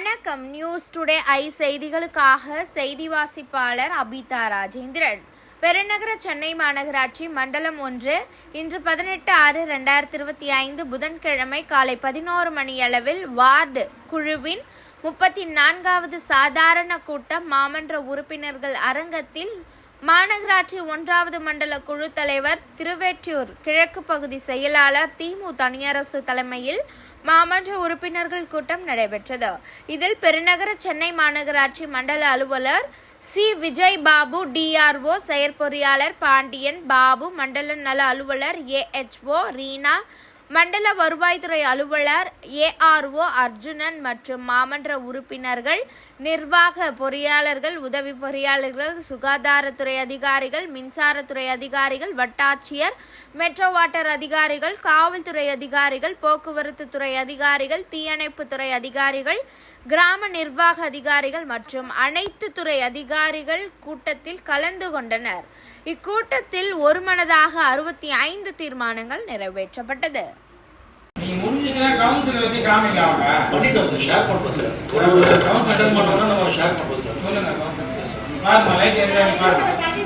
வணக்கம். News today I செய்திகளுக்காக செய்தி வாசிப்பாளர் அபிதா ராஜேந்திரன். பெருநகர சென்னை மாநகராட்சி மண்டலம் ஒன்று இன்று பதினெட்டு ஆறு ரெண்டாயிரத்தி இருபத்தி ஐந்து புதன்கிழமை காலை பதினோரு மணியளவில் வார்டு குழுவின் முப்பத்தி நான்காவது சாதாரண கூட்டம் மாமன்ற உறுப்பினர்கள் அரங்கத்தில் மாநகராட்சி ஒன்றாவது மண்டல குழு தலைவர் திருவெற்றியூர் கிழக்கு பகுதி செயலாளர் திமு தனியரசு தலைமையில் மாமன்ற உறுப்பினர்கள் கூட்டம் நடைபெற்றது. இதில் பெருநகர சென்னை மாநகராட்சி மண்டல அலுவலர் சி. விஜய் பாபு டிஆர்ஓ செயற்பொறியாளர் பாண்டியன் பாபு மண்டல நல அலுவலர் ஏஎச்ஓ ரீனா மண்டல வருவாய்த்துறை அலுவலர் ஏஆர்ஓ அர்ஜுனன் மற்றும் மாமன்ற உறுப்பினர்கள் நிர்வாக பொறியாளர்கள் உதவி பொறியாளர்கள் சுகாதாரத்துறை அதிகாரிகள் மின்சாரத்துறை அதிகாரிகள் வட்டாட்சியர் மெட்ரோ வாட்டர் அதிகாரிகள் காவல்துறை அதிகாரிகள் போக்குவரத்து துறை அதிகாரிகள் தீயணைப்புத்துறை அதிகாரிகள் கிராம நிர்வாக அதிகாரிகள் மற்றும் அனைத்து துறை அதிகாரிகள் கூட்டத்தில் கலந்து கொண்டனர். இக்கூட்டத்தில் ஒருமனதாக அறுபத்தி ஐந்து தீர்மானங்கள் நிறைவேற்றப்பட்டது. வச்சு காமிங்க அவங்க. பண்ணிட்டோம் சார் ஷேர் பண்ணுறோம் சார். ஒரு கவுன்ஸ் அட்டன் பண்ணோம்னா நம்ம ஷேர் பண்ணுறோம் சார். சொல்லுங்க கவுன்சிலர் பாருங்க லைட் எரியாம பாருங்க.